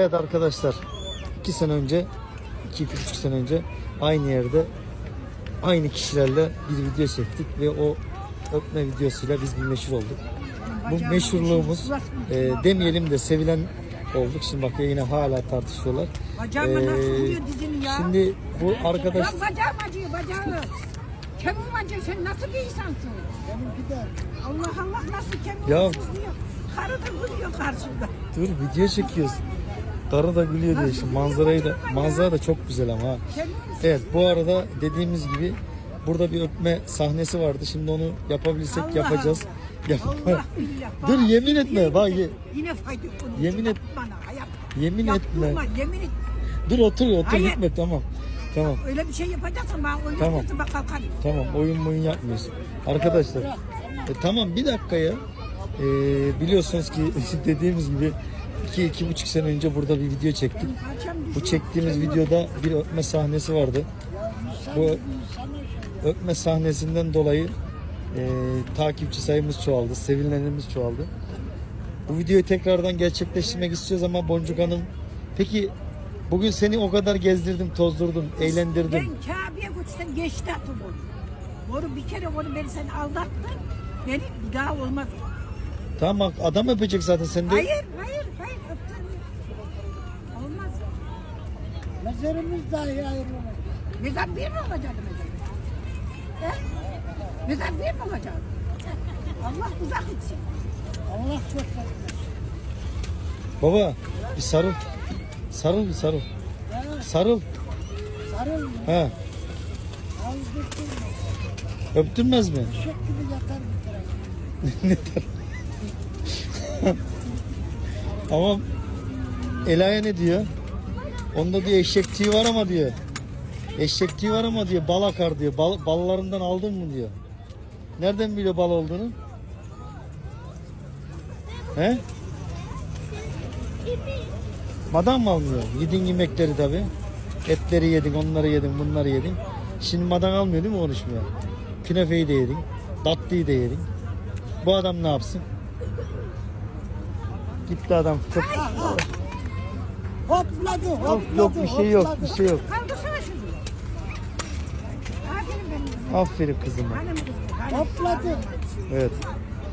Evet arkadaşlar, iki sene önce, iki, iki buçuk sene önce aynı yerde aynı kişilerle bir video çektik ve o öpme videosuyla biz bir meşhur olduk. Bu meşhurluğumuz e, demeyelim de sevilen olduk. Şimdi bak yine hala tartışıyorlar. Bacağıma nasıl Ee, vuruyor dizini ya? Şimdi bu arkadaş Ya bacağım acıyor bacağım. Kemim acıyor sen nasıl bir insansın? Allah Allah nasıl kemim Ya- diyor. Karı da gülüyor karşımda. dur video çekiyoruz. Karı da gülüyor diye şimdi manzarayı da manzara da çok güzel ama ha. Evet bu arada dediğimiz gibi burada bir öpme sahnesi vardı. Şimdi onu yapabilirsek Allah yapacağız. Yap- Allah billah. Dur Bak, yemin etme bak ye- Yine fayda. Yemin et- Bana yemin etme. Yaptırma, yemin et. Dur otur otur Hayır. gitme tamam. Tamam Öyle bir şey yapacaksan bana Tamam. oynatırsın bak kalkarım. tamam oyun oyun yapmıyorsun. Arkadaşlar e, tamam bir dakika ya. E, biliyorsunuz ki dediğimiz gibi iki iki buçuk sene önce burada bir video çektik. Bu çektiğimiz videoda bir öpme sahnesi vardı. Bu öpme sahnesinden dolayı e, takipçi sayımız çoğaldı, sevilenlerimiz çoğaldı. Bu videoyu tekrardan gerçekleştirmek istiyoruz ama Boncuk Hanım, peki bugün seni o kadar gezdirdim, tozdurdum, eğlendirdim. Ben Kabe'ye götürsen geçti atım onu. Onu bir kere onu beni sen aldattın. Beni bir daha olmaz. Tamam adam öpecek zaten sen de. Hayır, hayır, hayır. Öptün. Olmaz. Mezarımız dahi ayrılmaz. Mezar bir mi olacak mezar? He? Mezar bir mi olacak? Allah uzak etsin. Allah çok etmez. Baba bir sarıl. Sarıl bir sarıl. Ya Sarıl. sarılma. Ha. Aldırtırma. Öptürmez mi? Eşek gibi yatar bir tarafı. Ama Ela'ya ne diyor? Onda diyor eşek tüyü var ama diyor. Eşek tüyü var ama diyor bal akar diyor. Bal, ballarından aldın mı diyor. Nereden biliyor bal olduğunu? He? Madam mı almıyor? Yedin yemekleri tabi. Etleri yedin, onları yedin, bunları yedin. Şimdi madan almıyor değil mi konuşmuyor? Künefeyi de yedin. Tatlıyı da yedin. Bu adam ne yapsın? Gitti adam. Çok... Hopladı, hopladı, Yok, yok bir şey yok, hopladı. bir şey yok. Kaldırsana şunu. Aferin benim. Aferin kızıma. Hanım kızım. Hopladı. Evet.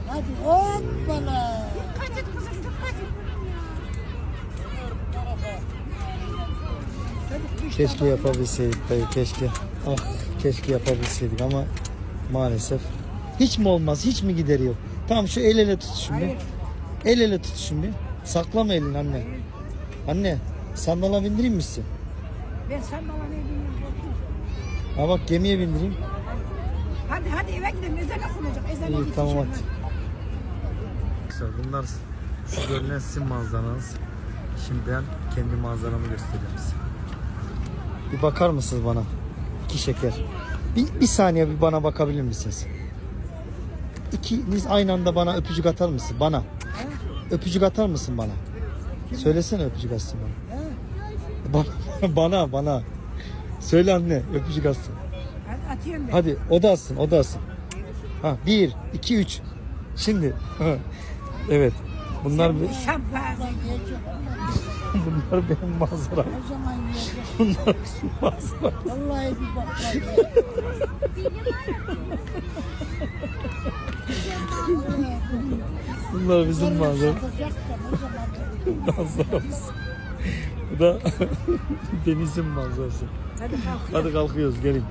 Hadi hoppala. Dikkat et kızım, dikkat et. Keşke yapabilseydik dayı, keşke. Ah, keşke yapabilseydik ama maalesef. Hiç mi olmaz, hiç mi gideri yok? Tamam şu el ele tutuşun bir. El ele tutuşun bir. Saklama elini anne. Anne, sandala bindireyim mi sizi? Ben sen bana ne bilmiyorum. Ha bak gemiye bindireyim. Hadi hadi eve gidelim. Ezan okunacak. Ezan İyi tamam hadi. Arkadaşlar bunlar şu görünen sizin manzaranız. Şimdi ben kendi manzaramı göstereyim size. Bir bakar mısınız bana? İki şeker. Bir, bir saniye bir bana bakabilir misiniz? İkiniz aynı anda bana öpücük atar mısın? Bana. Öpücük atar mısın bana? Söylesene öpücük atsın bana. Bana, bana, bana. Söyle anne öpücük atsın. Hadi atıyorum ben. Hadi o da alsın, o da alsın. Ha, bir, iki, üç. Şimdi. evet. Bunlar Şampanya. bunlar benim manzaram. Bunlar benim manzaram. Vallahi bir bakma. Bunlar bizim manzaram. Satacak da ne zaman manzaramız. Bu da denizin manzarası. Hadi kalk. Hadi kalkıyoruz gelin.